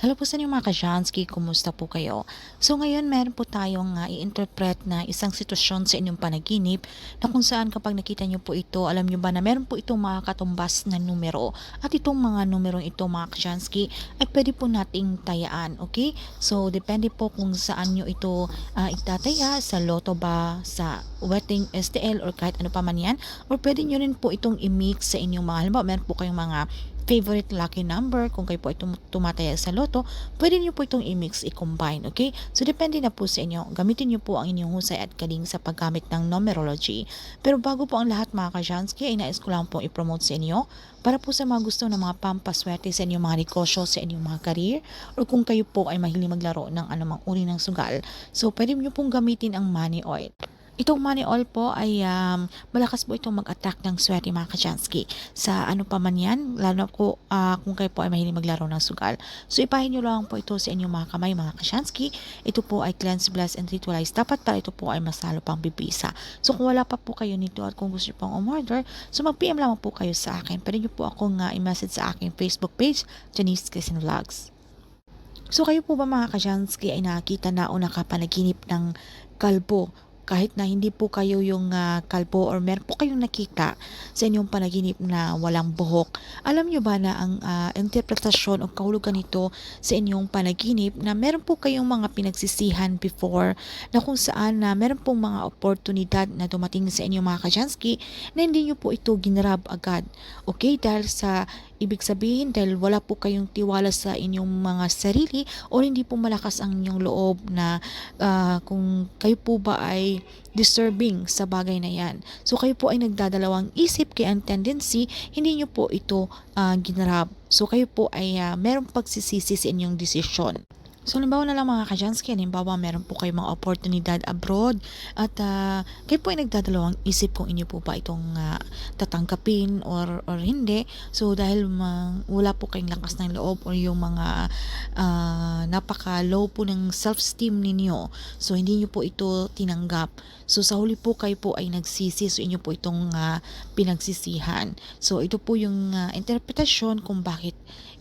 Hello po sa inyo mga ka-Jansky, kumusta po kayo? So ngayon meron po tayong uh, i-interpret na isang sitwasyon sa inyong panaginip na kung saan kapag nakita nyo po ito, alam nyo ba na meron po itong mga katumbas na numero at itong mga numerong ito mga ka-Jansky ay pwede po nating tayaan, okay? So depende po kung saan nyo ito uh, itataya, sa loto ba, sa wedding STL or kahit ano pa man yan or pwede nyo rin po itong i-mix sa inyong mga, halimbawa meron po kayong mga favorite lucky number, kung kayo po ay tum- tumataya sa loto, pwede niyo po itong i-mix, i-combine, okay? So, depende na po sa inyo. Gamitin niyo po ang inyong husay at galing sa paggamit ng numerology. Pero bago po ang lahat mga ka-Jansky, ay nais ko lang po i-promote sa inyo para po sa mga gusto ng mga pampaswerte sa inyong mga negosyo, sa inyong mga career, or kung kayo po ay mahilig maglaro ng anumang uri ng sugal, so pwede niyo pong gamitin ang money oil. Itong money oil po ay um, malakas po itong mag-attract ng swerte mga kachansky sa ano pa man yan, lalo ko uh, kung kayo po ay mahilig maglaro ng sugal. So ipahin nyo lang po ito sa inyong mga kamay mga kachansky. Ito po ay cleanse, bless, and ritualize. Dapat para ito po ay masalo pang bibisa. So kung wala pa po kayo nito at kung gusto nyo pong umorder, so mag-PM lamang po kayo sa akin. Pwede nyo po akong uh, i-message sa aking Facebook page, Janice Kissen Vlogs. So kayo po ba mga kajansky ay nakakita na o nakapanaginip ng kalbo kahit na hindi po kayo yung uh, kalbo or meron po kayong nakita sa inyong panaginip na walang buhok. Alam nyo ba na ang uh, interpretasyon o kahulugan nito sa inyong panaginip na meron po kayong mga pinagsisihan before na kung saan na meron pong mga oportunidad na dumating sa inyong mga kajansky na hindi nyo po ito ginrab agad. Okay? Dahil sa Ibig sabihin dahil wala po kayong tiwala sa inyong mga sarili o hindi po malakas ang inyong loob na uh, kung kayo po ba ay deserving sa bagay na yan. So kayo po ay nagdadalawang isip kaya ang tendency hindi nyo po ito uh, ginarab. So kayo po ay uh, merong pagsisisi sa inyong desisyon. So, halimbawa na lang mga kajansky, halimbawa meron po kayong mga oportunidad abroad at uh, kayo po ay nagdadalawang isip kung inyo po ba itong uh, tatangkapin or, or hindi. So, dahil ma- wala po kayong lakas ng loob or yung mga uh, napaka-low po ng self-esteem ninyo. So, hindi nyo po ito tinanggap. So, sa huli po kayo po ay nagsisi. So, inyo po itong uh, pinagsisihan. So, ito po yung uh, interpretasyon kung bakit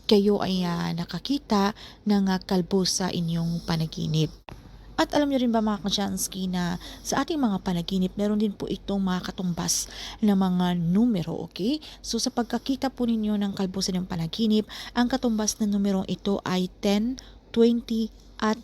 kayo ay uh, nakakita ng uh, kalbo sa inyong panaginip. At alam niyo rin ba mga kachansky na sa ating mga panaginip, meron din po itong mga katumbas na mga numero, okay? So sa pagkakita po ninyo ng kalbo sa inyong panaginip, ang katumbas na numerong ito ay 10, 20, at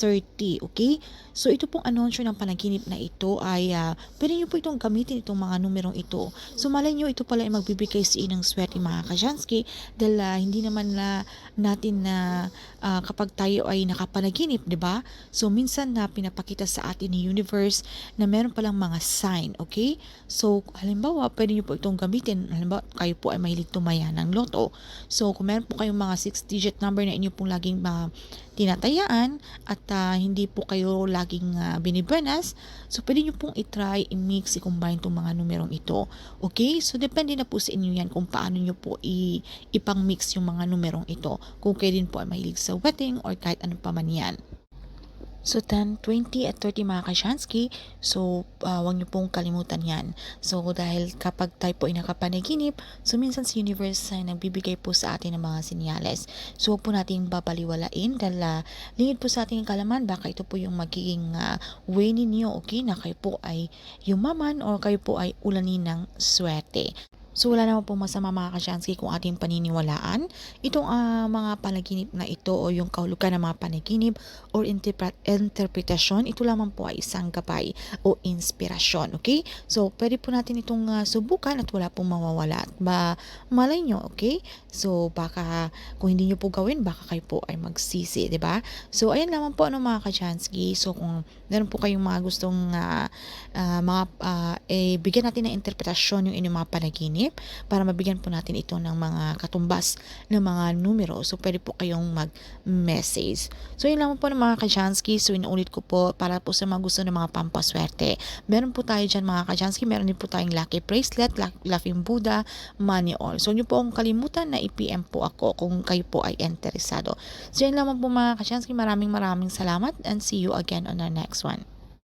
30, okay? So ito pong anunsyo ng panaginip na ito ay uh, pwede nyo po itong gamitin itong mga numerong ito. So malay nyo ito pala ay magbibigay sa inang swerte mga kajansky dahil uh, hindi naman na natin na uh, kapag tayo ay nakapanaginip, di ba? So minsan na pinapakita sa atin ni universe na meron palang mga sign, okay? So halimbawa, pwede nyo po itong gamitin. Halimbawa, kayo po ay mahilig tumaya ng loto. So kung meron po kayong mga 6-digit number na inyo pong laging uh, tinatayaan at uh, hindi po kayo laging uh, binibuenas, so pwede nyo pong itry, i-mix, i-combine itong mga numerong ito. Okay? So depende na po sa inyo yan kung paano nyo po i- ipang-mix yung mga numerong ito. Kung kayo din po ay mahilig sa wedding or kahit ano pa man yan. So 10, 20 at 30 mga kasyansky, so uh, huwag niyo pong kalimutan yan. So dahil kapag tayo po ay nakapanaginip, so minsan si universe ay nagbibigay po sa atin ng mga sinyales. So huwag po natin babaliwalain dahil uh, lingid po sa ating kalaman, baka ito po yung magiging uh, way ninyo, okay, na kayo po ay yumaman or kayo po ay ulanin ng swerte. So wala naman po masama mga kasyansky kung ating paniniwalaan. Itong uh, mga panaginip na ito o yung kahulugan ng mga panaginip or interpret interpretasyon, ito lamang po ay isang gabay o inspirasyon. Okay? So pwede po natin itong uh, subukan at wala pong mawawala. At ba, malay nyo, okay? So baka kung hindi nyo po gawin, baka kayo po ay magsisi, di ba? So ayan lamang po ano mga kasyansky. So kung meron po kayong mga gustong uh, uh, mga uh, eh, bigyan natin ng interpretasyon yung inyong mga panaginip para mabigyan po natin ito ng mga katumbas ng mga numero. So, pwede po kayong mag-message. So, yun lang po ng mga kajansky. So, inuulit ko po para po sa mga gusto ng mga pampaswerte. Meron po tayo dyan mga kajansky. Meron din po tayong lucky bracelet, laughing Buddha, money all. So, nyo po akong kalimutan na i-PM po ako kung kayo po ay interesado. So, yun lang po mga kajansky. Maraming maraming salamat and see you again on our next one.